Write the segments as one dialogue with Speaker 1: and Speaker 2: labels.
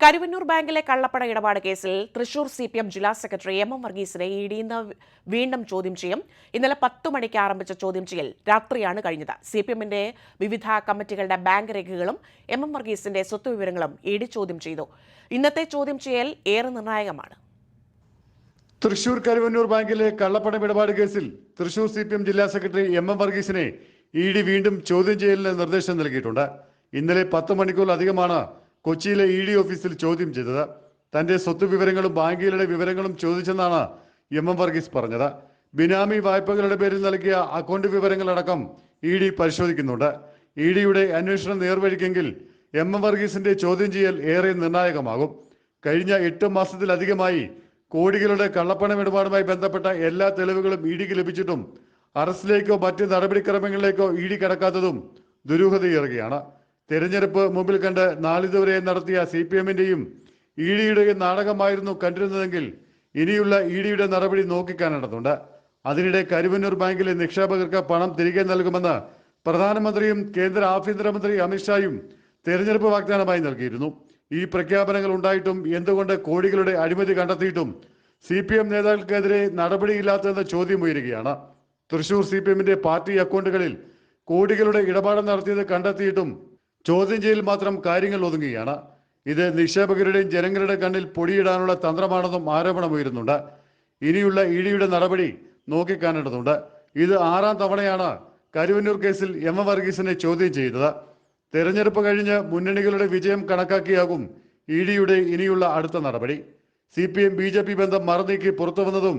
Speaker 1: കരുവന്നൂർ ബാങ്കിലെ കള്ളപ്പണ ഇടപാട് കേസിൽ തൃശൂർ സി പി എം ജില്ലാ സെക്രട്ടറി എം എം വർഗീസിനെ ഇ ഡി ഇന്ന് വീണ്ടും ചോദ്യം ചെയ്യും. ഇന്നലെ പത്ത് മണിക്ക് ആരംഭിച്ച ചോദ്യം ചെയ്യൽ രാത്രിയാണ് കഴിഞ്ഞത്. സി പി എമ്മിന്റെ വിവിധ കമ്മിറ്റികളുടെ ബാങ്ക് രേഖകളും എം എം വർഗീസിന്റെ സ്വത്ത് വിവരങ്ങളും ഇ ഡി ചോദ്യം ചെയ്തു. ഇന്നത്തെ ചോദ്യം ചെയ്യൽ ഏറെ നിർണായകമാണ്.
Speaker 2: തൃശൂർ കരുവന്നൂർ ബാങ്കിലെ കള്ളപ്പണം ഇടപാട് കേസിൽ തൃശൂർ സി പി എം ജില്ലാ സെക്രട്ടറി എം എം വർഗീസിനെ ഇ ഡി വീണ്ടും ചോദ്യം ചെയ്യലിന് നിർദ്ദേശം നൽകിയിട്ടുണ്ട്. ഇന്നലെ പത്ത് മണിക്കൂറിലധികമാണ് കൊച്ചിയിലെ ഇ ഡി ഓഫീസിൽ ചോദ്യം ചെയ്തത്. തന്റെ സ്വത്ത് വിവരങ്ങളും ബാങ്കുകളുടെ വിവരങ്ങളും ചോദിച്ചെന്നാണ് എം എം വർഗീസ് പറഞ്ഞത്. ബിനാമി വായ്പകളുടെ പേരിൽ നൽകിയ അക്കൗണ്ട് വിവരങ്ങളടക്കം ഇ ഡി പരിശോധിക്കുന്നുണ്ട്. ഇ ഡിയുടെ അന്വേഷണം നേർവഴിക്കെങ്കിൽ എം എം വർഗീസിന്റെ ചോദ്യം ചെയ്യൽ ഏറെ നിർണായകമാകും. കഴിഞ്ഞ എട്ട് മാസത്തിലധികമായി കോടികളുടെ കള്ളപ്പണം ഇടപാടുമായി ബന്ധപ്പെട്ട എല്ലാ തെളിവുകളും ഇ ഡിക്ക് ലഭിച്ചിട്ടും അറസ്റ്റിലേക്കോ മറ്റ് നടപടിക്രമങ്ങളിലേക്കോ ഇ ഡി കടക്കാത്തതും ദുരൂഹതയേറുകയാണ്. തെരഞ്ഞെടുപ്പ് മുമ്പിൽ കണ്ട് നാളിതുവരെ നടത്തിയ സി പി എമ്മിന്റെയും ഇ ഡിയുടെയും നാടകമായിരുന്നു കണ്ടിരുന്നതെങ്കിൽ ഇനിയുള്ള ഇ ഡിയുടെ നടപടി നോക്കിക്കാണേണ്ടതുണ്ട്. അതിനിടെ കരുവന്നൂർ ബാങ്കിലെ നിക്ഷേപകർക്ക് പണം തിരികെ നൽകുമെന്ന് പ്രധാനമന്ത്രിയും കേന്ദ്ര ആഭ്യന്തരമന്ത്രി അമിത്ഷായും തെരഞ്ഞെടുപ്പ് വാഗ്ദാനമായി നൽകിയിരുന്നു. ഈ പ്രഖ്യാപനങ്ങൾ ഉണ്ടായിട്ടും എന്തുകൊണ്ട് കോടികളുടെ അഴിമതി കണ്ടെത്തിയിട്ടും സി പി എം നേതാക്കൾക്കെതിരെ നടപടിയില്ലാത്തതെന്ന ചോദ്യം ഉയരുകയാണ്. തൃശൂർ സി പി എമ്മിന്റെ പാർട്ടി അക്കൗണ്ടുകളിൽ കോടികളുടെ ഇടപാട് നടത്തിയത് കണ്ടെത്തിയിട്ടും ചോദ്യം ചെയ്യൽ മാത്രം കാര്യങ്ങൾ ഒതുങ്ങുകയാണ്. ഇത് നിക്ഷേപകരുടെയും ജനങ്ങളുടെ കണ്ണിൽ പൊടിയിടാനുള്ള തന്ത്രമാണെന്നും ആരോപണം ഉയരുന്നുണ്ട്. ഇനിയുള്ള ഇഡിയുടെ നടപടി നോക്കിക്കാണേണ്ടതുണ്ട്. ഇത് ആറാം തവണയാണ് കരുവന്നൂർ കേസിൽ എം എ വർഗീസിനെ ചോദ്യം ചെയ്തത്. തെരഞ്ഞെടുപ്പ് കഴിഞ്ഞ് മുന്നണികളുടെ വിജയം കണക്കാക്കിയാകും ഇ ഡിയുടെ ഇനിയുള്ള അടുത്ത നടപടി. C P M B J P ബന്ധം മറനീക്കി പുറത്തു വന്നതും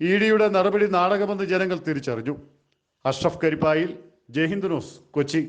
Speaker 2: ഇ ഡിയുടെ നടപടി നാടകമെന്ന് ജനങ്ങൾ തിരിച്ചറിഞ്ഞു. അഷ്റഫ് കരിപ്പായിൽ ജയ്ഹിന്ദ് ന്യൂസ് കൊച്ചി.